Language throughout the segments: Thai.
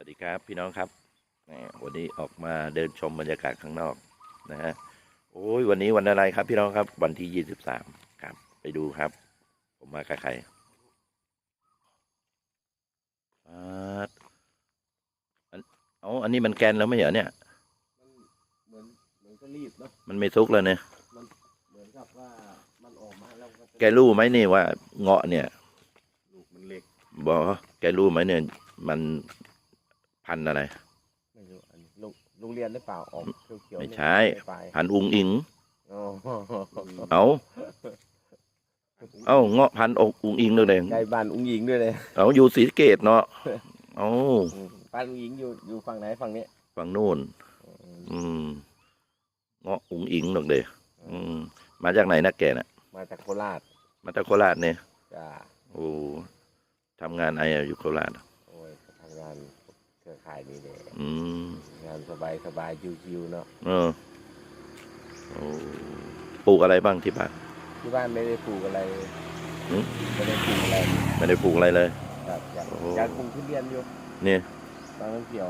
วัสดีครับพี่น้องครับแหมวันนี้ออกมาเดินชมบรรยากาศข้างนอกนะฮะโอ้ยวันนี้วันอะไรครับพี่น้องครับ วันที่ยี่สิบสามครับ ไปดูครับ ผมมากับใครอ่าอันเอาอันนี้มันแกนแล้วไม่เหรอเนี่ยเหมือนเหมือนก็รีบเนาะมันไม่ซุกเลยเนี่ยเหมือนกับว่ามันออกมาแล้วก็จะแกรู้ไหมนี่ว่าเงาะเนี่ยลูกมันเล็กบอกแกรู้ไหมเนี่ยมัน พันธุ์อะไร ไม่รู้อันนี้โรงโรงเรียนหรือเปล่าออกเขียวๆไม่เนี่ยใช่ไปพันธุ์อุงอิง อ๋อเอาเอาเงาะพันธุ์อกอุงอิงด้วยเลยใกล้บ้านอุ้งหญิงด้วยเลยเอาอยู่ศรีสะเกตเนาะเอาอืมบ้านอุ้งหญิงอยู่อยู่ฝั่งไหนฝั่งนี้ฝั่งนู่นอืมเงาะอุงอิงดอกเดอืมมาจากไหนนะแกน่ะ มาจากโคราชมาจากโคราชเนี่ยจ้าโอ้ทำงานไอะไรอยู่โคราชโอ้ยทำงานเค รือข่ายนี้เลยอืมงานสบายสบายชิวๆเนาะเออโอ้ปลูกอะไรบ้างที่บ้าน ที่บ้านไม่ได้ปลูกอะไรหืม ไม่ได้ปลูกอะไรไม่ได้ปลูกอะไรเลย ครับอยากโอ้ อยากปลูกทุเรียนอยู่นี่บางน้ำเขียว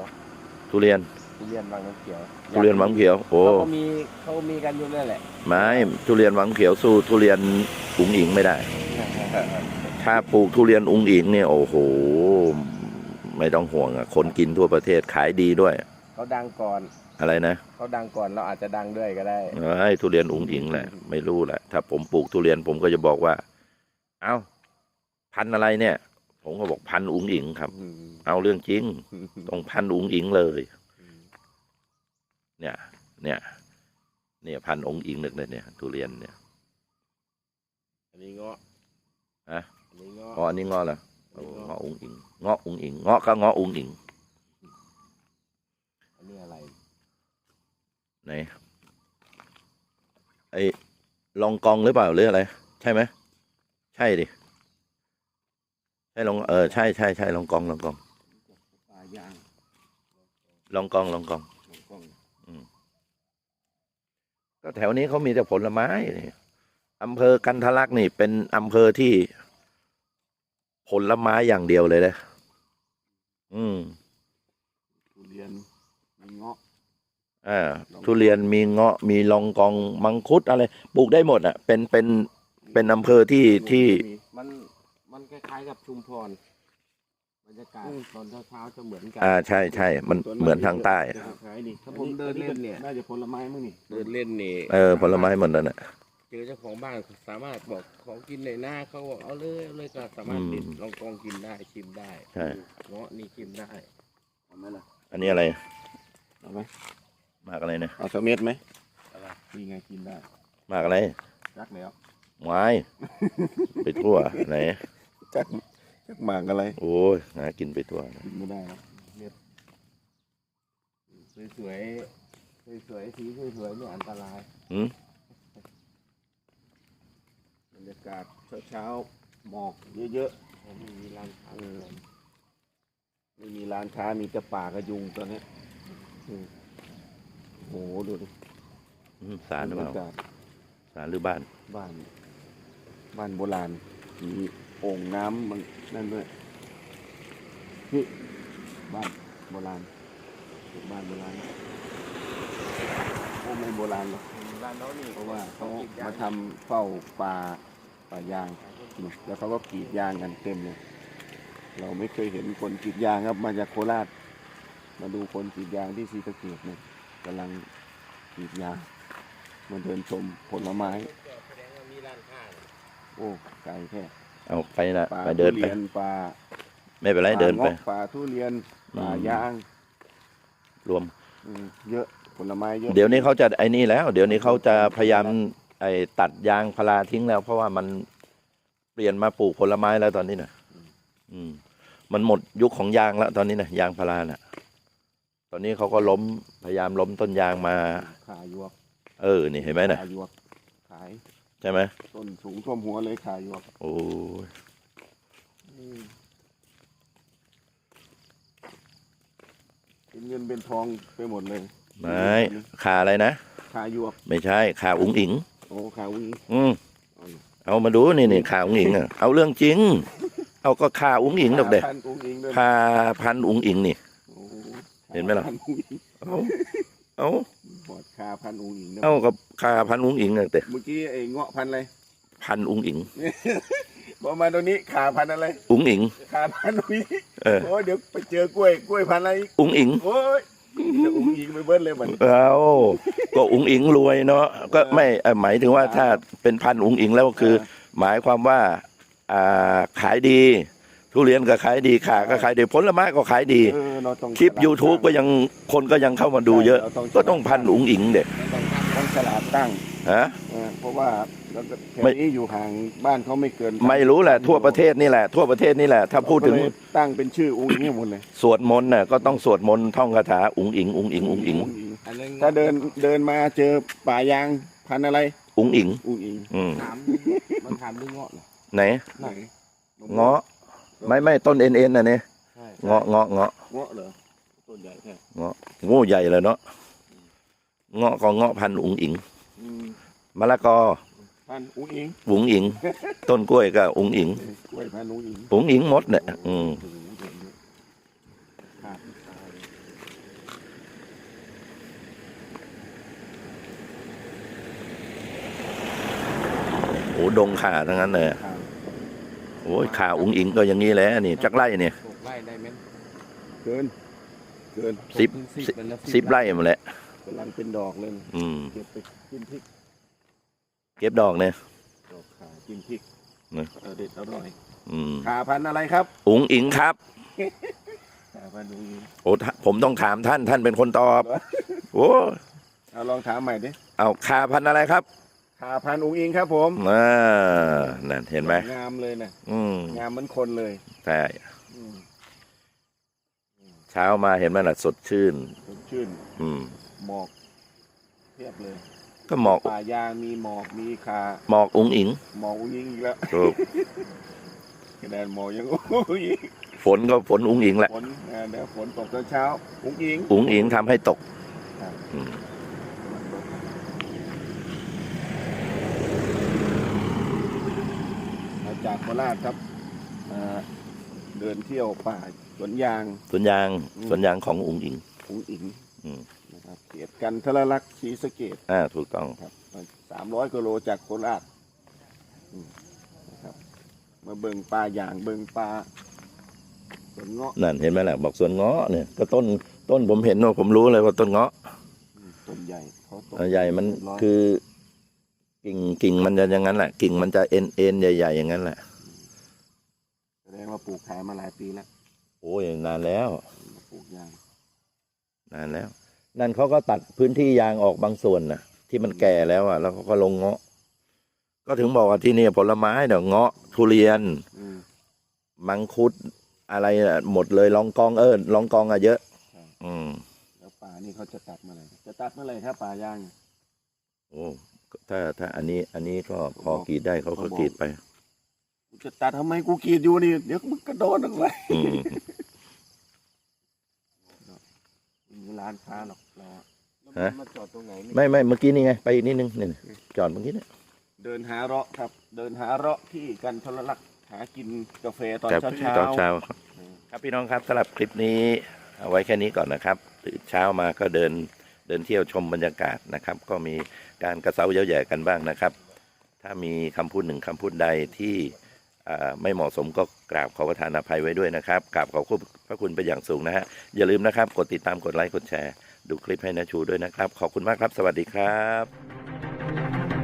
ทุเรียนทุเรียนบางน้ำเขียวทุเรียนหวังเขียวโอ้เขาก็มีเขามีกันอยู่นั่นแหละไม้ทุเรียนหวังเขียวสู้ทุเรียนอุงอิงไม่ได้ ถ้าปลูกทุเรียนอุงอิงเนี่ยโอ้โห ไม่ต้องห่วงอะคนกินทั่วประเทศขายดีด้วย เขาดังก่อนอะไรนะเขาดังก่อนเราอาจจะดังด้วยก็ได้ไอ้ทุเรียนอุงอิงแหละ ไม่รู้แหละ ถ้าผมปลูกทุเรียนผมก็จะบอกว่า เอ้า พันธุ์อะไรเนี่ย ผมก็บอกพันธุ์อุงอิงครับอืมเอาเรื่องจริงต้องพันธุ์อุงอิงเลย เนี่ย เนี่ย เนี่ยพันธุ์อุงอิงนึกเลยเนี่ย ทุเรียนเนี่ย อันนี้เงาะฮะอันนี้เงาะอ๋ออันนี้เงาะเหรออันโอ้นี้ เงาะเงาะอุงอิงเงาะอุงอิงเงาะก็เงาะอุงอิงอันนี้อะไรไหนไอ้ลองกองหรือเปล่าหรืออะไร ใช่ไหมใช่ดิใช่ลองเออใช่ใช่ใช่ลองกองลองกองปลายางลองกองลองกองลงกล้องก็แถวนี้เขามีแต่ผลไม้นี่อำเภอกันทะลักนี่เป็นอำเภอที่ ผลไม้อย่างเดียวเลยนะอืมทุเรียนมีเงาะอ่าทุเรียนมีเงาะมีลองกองมังคุดอะไรปลูกได้หมดอะ เป็นเป็นเป็นอำเภอที่ที่มันมันคล้ายๆกับชุมพรบรรยากาศตอนเช้าๆจะเหมือนกัอ่าใช่ใช่มันเหมือนทางใต้ คล้ายๆนี่ถ้าผมเดินเล่นเนี่ยน่าจะผลไม้มั้งนี่เดินเล่นนี่เออผลไม้หมดนั่นแหละ เจอเจ้าของบ้านสามารถบอกของกินในหน้าเขาบอกเอาเลยเอาเลยก็สามารถอืมติดลองกองกินได้ชิมได้ใช่ เงาะนี่ชิมได้เอาไหมล่ะอันนี้อะไรเอาไหมมากอะไรเนี่ยเอาสักเม็ดไหมอะไรนี่ไงกินได้มากอะไรรักแล้วไม้ไปทั่วไหนจักจักหมากอะไรโอ้ยหากินไปทั่วกินไม่ได้นะสวยๆสวยๆสีสวยๆเนี่ยอันตรายหืมบ รรยากาศเช้าๆหมอกเยอะผมมีร้านค้าๆเออไม่มีร้านค้ามีแต่ป่ากระยุงตอนนี้อืมโอ้โหดูดิอืมสารหรือเปบรล่ารยากาศสารหรือบ้าน บ้าน บ้านโบราณมีโอ่งน้ำมันนั่นด้วยนี่บ้านโบราณเป็นบ้านโบราณโอ้ไม่โบราณหรอกร้านน้องนี่เพราะว่าเขามาทำเฝ้าป่า ป่ายางนี่แล้วเขาก็กรีดยางกันเต็มเลยเราไม่เคยเห็นคนกรีดยางครับ มาจากโคราช มาดูคนกรีดยางที่ศรีสะเกษเนี่ยกำลังกรีดยางมาเดินชมผลไม้แสดงว่ามีร้านค้าโอ้ไกลแค่เอาไปนะป่าไปเดินทุไป เรียนป่าไม่เป็นไรเดินไป ป่างาะป่าทุเรียนป่ายางรวม อืมเยอะผลไม้เยอะ เดี๋ยวนี้เขาจะไอ้นี่แล้ว เดี๋ยวนี้เขาจะพยายาม ไอ้ตัดยางพาราทิ้งแล้ว เพราะว่ามันเปลี่ยนมาปลูกผลไม้แล้วตอนนี้นะอืม มันหมดยุคของยางแล้ว ตอนนี้นะยางพาราน่ะ ตอนนี้เขาก็ล้มพยายามล้มต้นยางมา ขาหยวกเออ นี่เห็นไหมนะขาหยวกขายใช่ไหมต้นสูงท่วมหัวเลยขาหยวกโอ้ยเป็นเงินเป็นทองไปหมดเลยไม่ขาอะไรนะขาหยวกไม่ใช่ขาอุ๋งอิง โอ้ขาวิ่งอืมเอามาดูนี่นี่ขาอุ๋งอิงอะเอาเรื่องจริง เอาก็ขาอุ๋งอิงดอกเด็พันอุ้งอิงด้วยขาพันอุ๋งอิงนี่โอ้เห็นไหมล่ะพันอุ้งอิงเอาเอาบอดคาพันอุ้งอิงนะเอากับคาพันอุ้งอิงเลยแต่เมื่อกี้ไอ้เงาะพันอะไรพันอุ้งอิงบอกมาตรงนี้ขาพันอะไร อุ้งอิงขาพันอุ้งอิงเออโอ้ยเดี๋ยวไปเจอกล้วยกล้วยพันอะไรอีกอุ้งอิงโอ้ย จะอุ้งอิงไปเบิ้ลเลยมันเอาก็อุ้งอิงรวยเนาะก็ไม่เอ่อหมายถึงว่าถ้าเป็นพันอุ้งอิงแล้วก็คือ หมายความว่าอ่าขายดี ทุเรียนก็ขายดีขาก็ขายดีผลไม้ก็ขายดี เออเราต้องคลิป YouTube ก็ยังคนก็ยังเข้ามาดูเยอะราก็ต้องพันอุ้งอิงเด็ก ต้องฉลาดตั้ง ฮะ เออเพราะว่าเราก็แถวไม่ นี้อยู่ห่างบ้านเขาไม่เกินไม่รู้แหละทั่วประเทศนี่แหละ ทั่วประเทศนี่แหละ ถ้าพูดถึงก็เลยตั้งเป็นชื่ออุ้งอิงให้หมดเลยสวดมนต์น่ะก็ต้องสวดมนต์ท่องคาถาอุ้งอิงอุ้งอิงอุ้งอิงอันนึงถ้าเดินเดินมาเจอป่ายางพันธุ์อะไรอุ้งอิง อุ้งอิงอืมถามมันถามเรื่องเงาะเหรอไหนไหนเงาะไม่ไม่ต้นเอ็นเอ็นน่ะเนี่ยใช่เงาะเงาะเงาะเงาะเหรอต้นใหญ่แค่เงาะโง่ใหญ่เลยเนาะเงาะก็เงาะพันธุ์อุ้งอิงอื มมะละกอพันธุ์อุ้งอิงอุ้งอิง ต้นกล้วยก็อุ้งอิงกล้วยพันธุ์อุ้งอิงอุ้งอิงหมดเนี่ยอืมโอ้โหเด่นเลยขาดตายโอ้ดงขาทั้งนั้นเลยขาดโอ้ยขาอุ้งอิงก็อย่างนี้แหละนี่จักไร่เนี่ยหกไร่ได้ไหมเกิน เกินสิบหกถึงสิบเป็นแล้วสิบไร่หมดแหละ กำลังเป็นดอกเลยอืม เก็บไปกินพริกเก็บดอกเนี่ย ดอกขากินพริกนะ เออเด็ดอร่อยอืมขาพันธุ์อะไรครับอุ้งอิงครับ ขาพันธุ์อุ้งอิงโอ้ท่านผมต้องถามท่านท่านเป็นคนตอบ โอ้เอาลองถามใหม่ดิเอาคาพันธุ์อะไรครับขาพันธุ์อุ้งอิงครับ ผมอ่านั่นเห็นไหมงามเลยนะอืมงามเหมือนคนเลยใช่อืมเช้ามาเห็นไหมล่ะสดชื่น สดชื่น อืม หมอกเทียบเลยก็หมอกป่ายางมีหมอกมีขาหมอกอุ้งอิงหมอกอุ้งอิงอีกแล้วถูกคะแนนหมอกยังอุ้งอิงฝนก็ฝนอุ้งอิงแหละฝนอ่าเดี๋ยวฝนตกตอนเช้าอุ้งอิงอุ้งอิงทำให้ตกครับอืมมาจากโคราชครับอ่าเดินเที่ยวป่าสวนยางสวนยางอืมสวนยางของอุ้งอิงอุ้งอิง อืม นะครับเขตกันทรลักษณ์ศรีสะเกดอ่าถูกต้อง ครับสามร้อยกิโลจากโคราชอืมนะครับ มาเบิ่งปลาอย่างเบิ่งปลาสวนเงาะนั่นเห็นไหมล่ะบอกสวนเงาะเนี่ยก็ต้นต้นผมเห็นว่าผมรู้เลยว่าต้นเงาะอืมต้นใหญ่เขาต้นอ่าใหญ่มันร้ยคือ กิ่งกิ่งมันจะอย่างนั้นแหละกิ่งมันจะเอ็นเอ็นใหญ่ ๆ อย่างนั้นแหละแสดงว่าปลูกขายมาหลายปีแล้วโอ้ยนานแล้ว ปลูกยางนานแล้ว นั่นเขาก็ตัดพื้นที่ยางออกบางส่วนนะที่มันแก่แล้วอะ แล้วเขาก็ลงเงาะ ก็ถึงบอกว่าที่นี่ผลไม้เดี๋ยวเงาะทุเรียนอืมมังคุดอะไรอะหมดเลยลองกองเอิญลองกองอะเยอะครับอืม แล้วป่านี่เขาจะตัดเมื่อไหร่จะตัดเมื่อไหร่ถ้าป่ายาง โอ้ถ้าถ้าอันนี้อันนี้ก็พอกรีดได้เขาก็กรีดไป กูจะตัดทำไมกูกรีดอยู่นี่ เดี๋ยวมึงกระโดดลงไป อืม มี ร้านค้าหรอกเราอะฮะ มาจอดตรงไหนนี่ไม่ไม่เมื่อกี้นี่ไง ไปอีกนิดนึงนี่จอดเมื่อกี้เนี่ย เดินหาเราะครับ เดินหาเราะที่กันทรลักษณ์หากินกาแฟตอนครับเช้าตอนเช้าเช้าครับครับพี่น้องครับสำหรับคลิปนี้เอาไว้แค่นี้ก่อนนะครับตื่นเช้ามาก็เดินเดินเที่ยวชมบรรยากาศนะครับ ก็มีการกระเซ้าเย้าแย่กันบ้างนะครับ ถ้ามีคำพูดหนึ่งคำพูดใดที่อ่า ไม่เหมาะสมก็กราบขอประทานอภัยไว้ด้วยนะครับกราบขอบคุณพระคุณไปอย่างสูงนะฮะอย่าลืมนะครับ กดติดตามกดไลค์กดแชร์ ดูคลิปให้นะชูด้วยนะครับ ขอบคุณมากครับ สวัสดีครับ